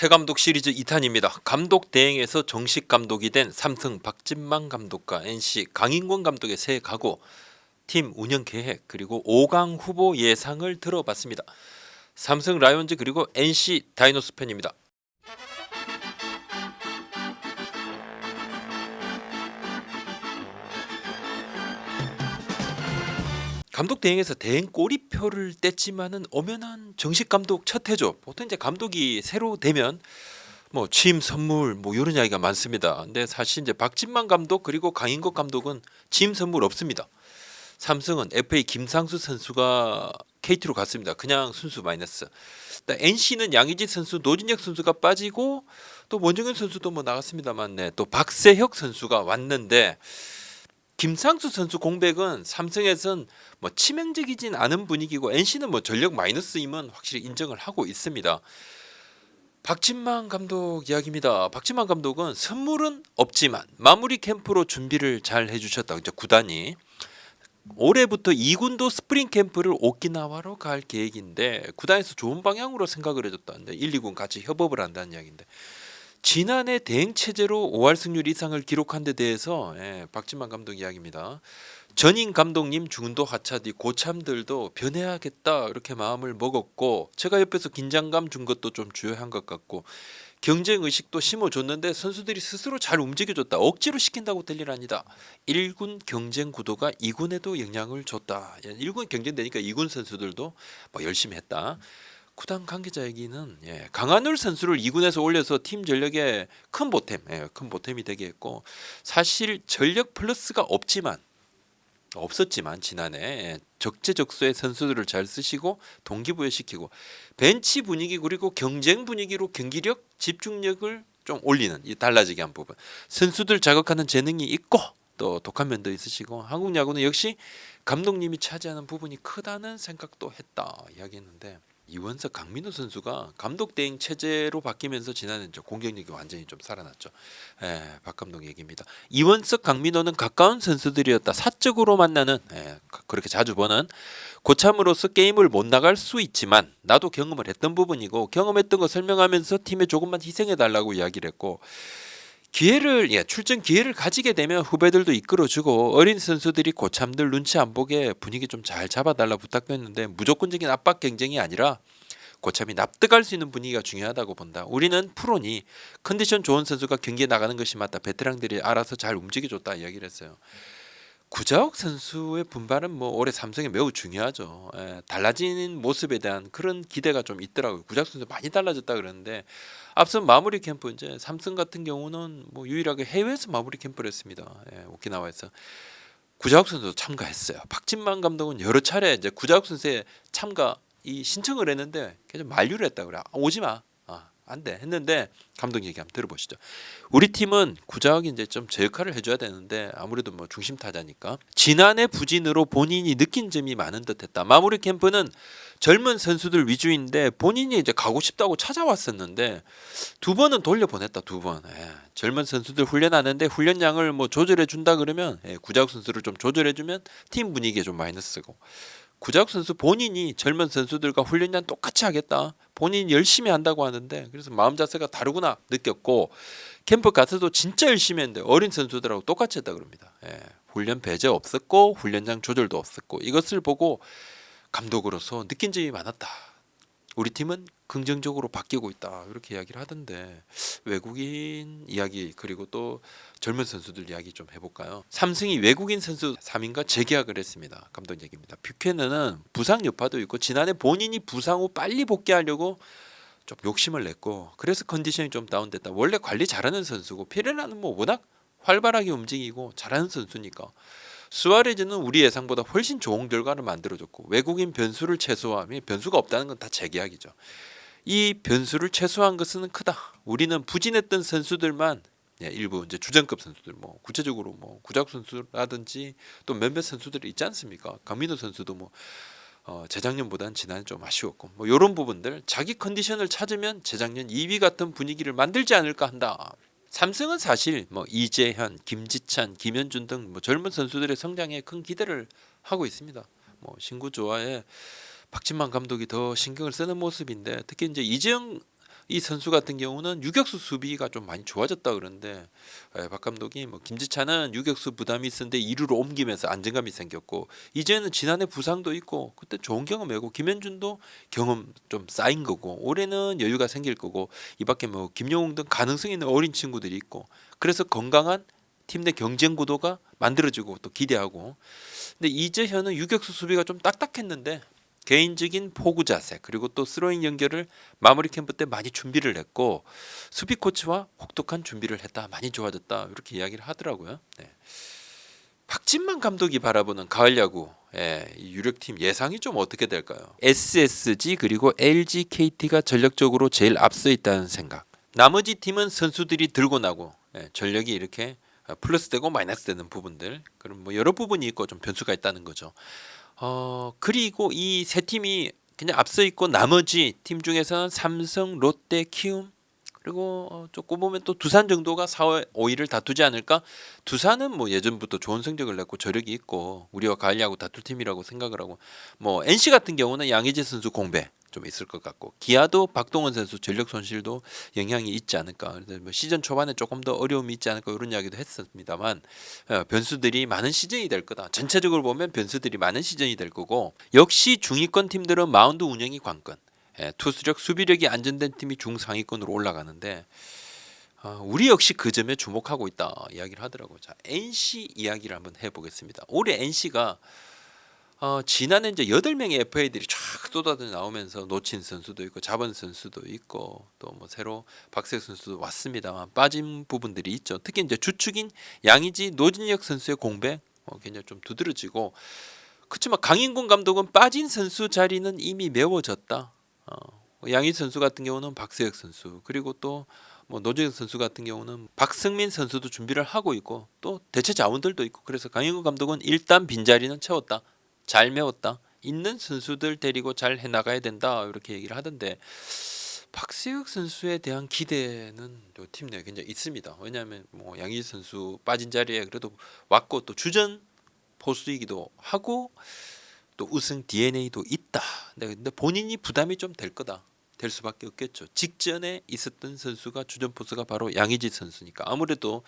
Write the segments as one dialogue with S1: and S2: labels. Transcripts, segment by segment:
S1: 새 감독 시리즈 2탄입니다. 감독 대행에서 정식 감독이 된 삼성 박진만 감독과 NC 강인권 감독의 새 각오, 팀 운영 계획 그리고 5강 후보 예상을 들어봤습니다. 삼성 라이온즈 그리고 NC 다이노스 팬입니다. 감독 대행에서 대행 꼬리표를 뗐지만은 엄연한 정식 감독 첫 해죠. 보통 이제 감독이 새로 되면 뭐 취임 선물 뭐 이런 이야기가 많습니다. 근데 사실 이제 박진만 감독 그리고 강인국 감독은 취임 선물 없습니다. 삼성은 FA 김상수 선수가 KT로 갔습니다. 그냥 순수 마이너스. NC는 양의지 선수, 노진혁 선수가 빠지고 또 원정현 선수도 뭐 나갔습니다만 네, 또 박세혁 선수가 왔는데 김상수 선수 공백은 삼성에선 뭐 치명적이진 않은 분위기고 NC는 뭐 전력 마이너스임은 확실히 인정을 하고 있습니다. 박진만 감독 이야기입니다. 박진만 감독은 선물은 없지만 마무리 캠프로 준비를 잘 해주셨다. 이제 구단이 올해부터 2군도 스프링 캠프를 오키나와로 갈 계획인데 구단에서 좋은 방향으로 생각을 해줬다는데 1, 2군 같이 협업을 한다는 이야기인데 지난해 대행 체제로 5할 승률 이상을 기록한 데 대해서 예, 박진만 감독 이야기입니다. 전인 감독님 중도 하차뒤 고참들도 변해야겠다 이렇게 마음을 먹었고 제가 옆에서 긴장감 준 것도 좀 주요한 것 같고 경쟁 의식도 심어줬는데 선수들이 스스로 잘 움직여줬다. 억지로 시킨다고 될 일 아니다. 1군 경쟁 구도가 2군에도 영향을 줬다. 1군 경쟁되니까 2군 선수들도 뭐 열심히 했다 구단 관계자 얘기는 예, 강한울 선수를 2군에서 올려서 팀 전력에 큰 보탬, 예, 큰 보탬이 되게 했고 사실 전력 플러스가 없지만 없었지만 지난해 예, 적재적소의 선수들을 잘 쓰시고 동기부여시키고 벤치 분위기 그리고 경쟁 분위기로 경기력 집중력을 좀 올리는 이 달라지게 한 부분. 선수들 자극하는 재능이 있고 또 독한 면도 있으시고 한국 야구는 역시 감독님이 차지하는 부분이 크다는 생각도 했다 이야기했는데 이원석 강민호 선수가 감독 대행 체제로 바뀌면서 지난해 좀 공격력이 완전히 좀 살아났죠. 예, 박 감독 얘기입니다. 이원석 강민호는 가까운 선수들이었다. 사적으로 만나는 예, 그렇게 자주 보는 고참으로서 게임을 못 나갈 수 있지만 나도 경험을 했던 부분이고 경험했던 거 설명하면서 팀에 조금만 희생해 달라고 이야기를 했고 기회를 예, 출전 기회를 가지게 되면 후배들도 이끌어주고 어린 선수들이 고참들 눈치 안 보게 분위기 좀 잘 잡아달라 부탁했는데 무조건적인 압박 경쟁이 아니라 고참이 납득할 수 있는 분위기가 중요하다고 본다. 우리는 프로니 컨디션 좋은 선수가 경기에 나가는 것이 맞다. 베테랑들이 알아서 잘 움직여줬다 이야기를 했어요. 구자욱 선수의 분발은 뭐 올해 삼성에 매우 중요하죠. 예, 달라진 모습에 대한 그런 기대가 좀 있더라고요. 구자욱 선수 많이 달라졌다 그러는데 앞선 마무리 캠프 이제 삼성 같은 경우는 뭐 유일하게 해외에서 마무리 캠프를 했습니다. 예, 오키나와에서 구자욱 선수도 참가했어요. 박진만 감독은 여러 차례 이제 구자욱 선수의 참가 이 신청을 했는데 계속 만류를 했다 그래. 아, 오지 마. 아, 안 돼. 했는데 감독 얘기 한번 들어보시죠. 우리 팀은 구자욱이 이제 좀 제 역할을 해줘야 되는데 아무래도 뭐 중심 타자니까 지난해 부진으로 본인이 느낀 점이 많은 듯했다. 마무리 캠프는 젊은 선수들 위주인데 본인이 이제 가고 싶다고 찾아왔었는데 두 번은 돌려 보냈다 두 번. 예, 젊은 선수들 훈련하는데 훈련량을 뭐 조절해 준다 그러면 예, 구자욱 선수를 좀 조절해 주면 팀 분위기에 좀 마이너스고 구자욱 선수 본인이 젊은 선수들과 훈련량 똑같이 하겠다. 본인이 열심히 한다고 하는데 그래서 마음 자세가 다르구나 느꼈고 캠프 가서도 진짜 열심히 했는데 어린 선수들하고 똑같이 했다 그럽니다. 예, 훈련 배제 없었고 훈련장 조절도 없었고 이것을 보고 감독으로서 느낀 점이 많았다. 우리 팀은 긍정적으로 바뀌고 있다 이렇게 이야기를 하던데 외국인 이야기 그리고 또 젊은 선수들 이야기 좀 해볼까요? 삼성이 외국인 선수 3인과 재계약을 했습니다. 감독 얘기입니다. 뷰캐너는 부상 여파도 있고 지난해 본인이 부상 후 빨리 복귀하려고 좀 욕심을 냈고 그래서 컨디션이 좀 다운됐다. 원래 관리 잘하는 선수고 피레라는 뭐 워낙 활발하게 움직이고 잘하는 선수니까 수아레즈는 우리 예상보다 훨씬 좋은 결과를 만들어줬고 외국인 변수를 최소화하면 변수가 없다는 건 다 재계약이죠. 이 변수를 최소화한 것은 크다. 우리는 부진했던 선수들만 예, 일부 이제 주전급 선수들 뭐 구체적으로 뭐 구작 선수라든지 또 몇몇 선수들이 있지 않습니까? 강민호 선수도 뭐 어, 재작년보다는 지난해 좀 아쉬웠고 뭐 이런 부분들 자기 컨디션을 찾으면 재작년 2위 같은 분위기를 만들지 않을까 한다. 삼성은 사실 뭐 이재현, 김지찬, 김현준 등 뭐 젊은 선수들의 성장에 큰 기대를 하고 있습니다. 뭐 신구 조화에 박진만 감독이 더 신경을 쓰는 모습인데 특히 이제 이재영 이 선수 같은 경우는 유격수 수비가 좀 많이 좋아졌다 그러는데 예, 박 감독이 뭐 김지찬은 유격수 부담이 있었는데 2루로 옮기면서 안정감이 생겼고 이제는 지난해 부상도 있고 그때 좋은 경험이고 김현준도 경험 좀 쌓인 거고 올해는 여유가 생길 거고 이밖에 뭐 김영웅 등 가능성 있는 어린 친구들이 있고 그래서 건강한 팀 내 경쟁 구도가 만들어지고 또 기대하고. 근데 이재현은 유격수 수비가 좀 딱딱했는데 개인적인 포구 자세 그리고 또 스로잉 연결을 마무리 캠프 때 많이 준비를 했고 수비 코치와 혹독한 준비를 했다 많이 좋아졌다 이렇게 이야기를 하더라고요. 네. 박진만 감독이 바라보는 가을 야구 예, 이 유력팀 예상이 좀 어떻게 될까요? SSG 그리고 LG KT가 전력적으로 제일 앞서 있다는 생각. 나머지 팀은 선수들이 들고 나고 예, 전력이 이렇게 플러스 되고 마이너스 되는 부분들 그럼 뭐 여러 부분이 있고 좀 변수가 있다는 거죠. 어 그리고 이 세 팀이 그냥 앞서 있고 나머지 팀 중에서는 삼성, 롯데, 키움 그리고 어, 조금 보면 또 두산 정도가 4월 5위를 다투지 않을까? 두산은 뭐 예전부터 좋은 성적을 냈고 저력이 있고 우리와 야구 다툴 팀이라고 생각을 하고 뭐 NC 같은 경우는 양의지 선수 공백 좀 있을 것 같고 기아도 박동원 선수 전력 손실도 영향이 있지 않을까. 그래서 뭐 시즌 초반에 조금 더 어려움이 있지 않을까 이런 이야기도 했습니다만 어, 변수들이 많은 시즌이 될 거다. 전체적으로 보면 변수들이 많은 시즌이 될 거고 역시 중위권 팀들은 마운드 운영이 관건. 예, 투수력 수비력이 안전된 팀이 중상위권으로 올라가는데 어, 우리 역시 그 점에 주목하고 있다 이야기를 하더라고요. 자 NC 이야기를 한번 해보겠습니다. 올해 NC가 어, 지난해 이제 여덟 명의 FA들이 쫙 쏟아져 나오면서 놓친 선수도 있고 잡은 선수도 있고 또 뭐 새로 박세 선수도 왔습니다만 빠진 부분들이 있죠. 특히 이제 주축인 양의지 노진혁 선수의 공백 어, 굉장히 좀 두드러지고 그렇지만 강인권 감독은 빠진 선수 자리는 이미 메워졌다. 어, 양희 선수 같은 경우는 박세혁 선수 그리고 또 뭐 노재혁 선수 같은 경우는 박승민 선수도 준비를 하고 있고 또 대체 자원들도 있고 그래서 강인권 감독은 일단 빈자리는 채웠다 잘 메웠다 있는 선수들 데리고 잘 해나가야 된다 이렇게 얘기를 하던데 박세혁 선수에 대한 기대는 팀 내에 굉장히 있습니다. 왜냐하면 뭐 양희 선수 빠진 자리에 그래도 왔고 또 주전 포수이기도 하고 또 우승 DNA도 있다. 네, 근데 본인이 부담이 좀 될 거다. 될 수밖에 없겠죠. 직전에 있었던 선수가 주전 포수가 바로 양의지 선수니까 아무래도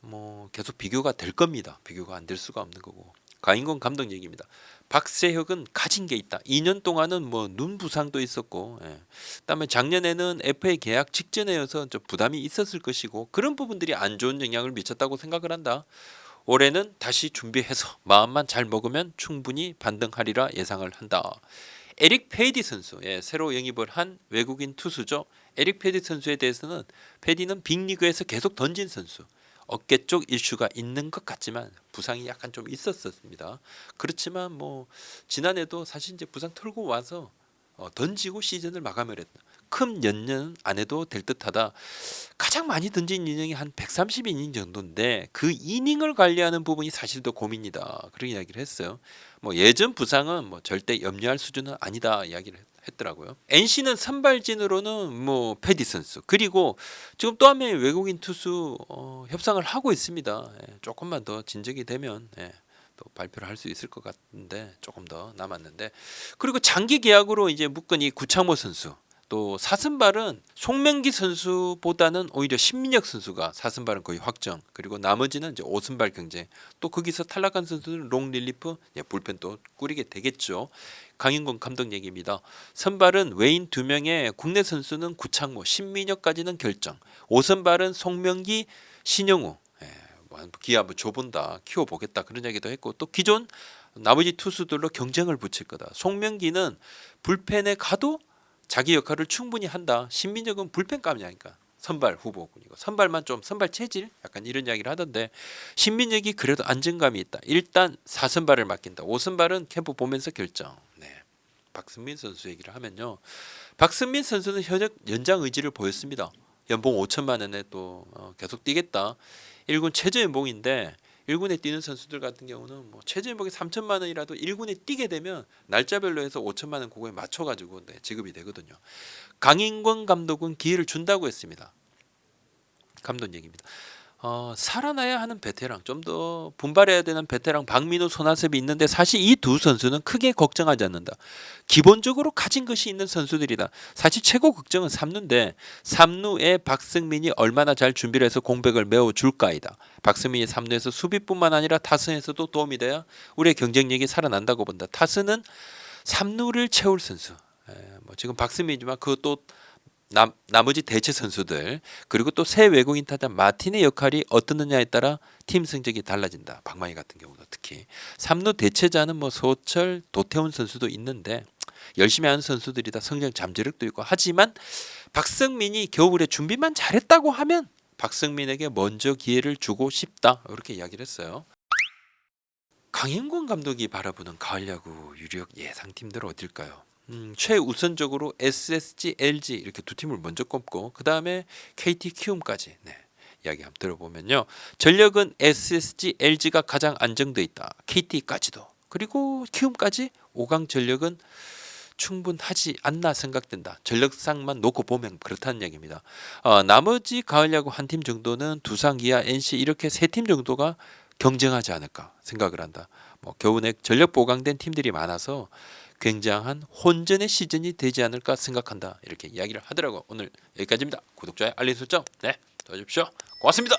S1: 뭐 계속 비교가 될 겁니다. 비교가 안 될 수가 없는 거고. 강인권 감독 얘기입니다. 박세혁은 가진 게 있다. 2년 동안은 뭐 눈 부상도 있었고, 예. 그다음에 작년에는 FA 계약 직전에여서 좀 부담이 있었을 것이고 그런 부분들이 안 좋은 영향을 미쳤다고 생각을 한다. 올해는 다시 준비해서 마음만 잘 먹으면 충분히 반등하리라 예상을 한다. 에릭 페이디 선수, 예, 새로 영입을 한 외국인 투수죠. 에릭 페이디 선수에 대해서는 페디는 빅리그에서 계속 던진 선수. 어깨 쪽 이슈가 있는 것 같지만 부상이 약간 좀 있었습니다. 그렇지만 뭐 지난해도 사실 이제 부상 털고 와서 어, 던지고 시즌을 마감을 했다. 큰 연연 안 해도 될 듯하다. 가장 많이 던진 이닝이 한 130이닝 정도인데 그 이닝을 관리하는 부분이 사실 더 고민이다. 그런 이야기를 했어요. 뭐 예전 부상은 뭐 절대 염려할 수준은 아니다 이야기를 했더라고요. NC는 선발진으로는 뭐 페디 선수 그리고 지금 또 한 명의 외국인 투수 어, 협상을 하고 있습니다. 예, 조금만 더 진적이 되면 예, 또 발표를 할 수 있을 것 같은데 조금 더 남았는데 그리고 장기 계약으로 이제 묶은 이 구창모 선수 또 사선발은 송명기 선수보다는 오히려 신민혁 선수가 사선발은 거의 확정. 그리고 나머지는 이제 오선발 경쟁 또 거기서 탈락한 선수는 롱 릴리프 예, 불펜 또 꾸리게 되겠죠. 강인권 감독 얘기입니다. 선발은 외인 두 명의 국내 선수는 구창모 신민혁까지는 결정. 오선발은 송명기 신영우. 예, 뭐 기아 한번 줘본다 키워보겠다 그런 얘기도 했고 또 기존 나머지 투수들로 경쟁을 붙일 거다. 송명기는 불펜에 가도 자기 역할을 충분히 한다. 신민혁은 불펜감이니까 선발 후보군이고 선발만 좀 선발 체질 약간 이런 이야기를 하던데 신민혁이 그래도 안정감이 있다. 일단 4선발을 맡긴다. 5선발은 캠프 보면서 결정. 네. 박승민 선수 얘기를 하면요. 박승민 선수는 현역 연장 의지를 보였습니다. 연봉 5천만 원에 또 어, 계속 뛰겠다. 1군 최저 연봉인데 1군에 뛰는 선수들 같은 경우는 뭐 연봉이 3천만 원이라도 1군에 뛰게 되면 날짜별로 해서 5천만 원 그거에 맞춰 가지고 네, 지급이 되거든요. 강인권 감독은 기회를 준다고 했습니다. 감독 얘기입니다. 어, 살아나야 하는 베테랑 좀 더 분발해야 되는 베테랑 박민우 손아섭이 있는데 사실 이 두 선수는 크게 걱정하지 않는다. 기본적으로 가진 것이 있는 선수들이다. 사실 최고 걱정은 삼루인데 삼루에 박승민이 얼마나 잘 준비를 해서 공백을 메워 줄까이다. 박승민이 삼루에서 수비뿐만 아니라 타선에서도 도움이 돼야 우리의 경쟁력이 살아난다고 본다. 타선은 삼루를 채울 선수. 에, 뭐 지금 박승민이지만 그것도 남, 나머지 대체 선수들 그리고 또 새 외국인 타자 마틴의 역할이 어떻느냐에 따라 팀 성적이 달라진다. 박마희 같은 경우도 특히 삼루 대체자는 뭐 소철, 도태훈 선수도 있는데 열심히 하는 선수들이 다. 성장 잠재력도 있고 하지만 박성민이 겨울에 준비만 잘했다고 하면 박성민에게 먼저 기회를 주고 싶다. 이렇게 이야기를 했어요. 강인권 감독이 바라보는 가을 야구 유력 예상팀들 어딜까요? 음, 최우선적으로 SSG, LG 이렇게 두 팀을 먼저 꼽고 그 다음에 KT, 키움까지 네, 이야기 한번 들어보면요. 전력은 SSG, LG가 가장 안정돼 있다. KT까지도 그리고 키움까지 5강 전력은 충분하지 않나 생각된다. 전력상만 놓고 보면 그렇다는 얘기입니다. 어, 나머지 가을 야구 한 팀 정도는 두산, 기아, NC 이렇게 세 팀 정도가 경쟁하지 않을까 생각을 한다. 뭐 겨우내 전력 보강된 팀들이 많아서 굉장한 혼전의 시즌이 되지 않을까 생각한다. 이렇게 이야기를 하더라고. 오늘 여기까지입니다. 구독, 좋아요, 알림 설정 네 도와주십시오. 고맙습니다.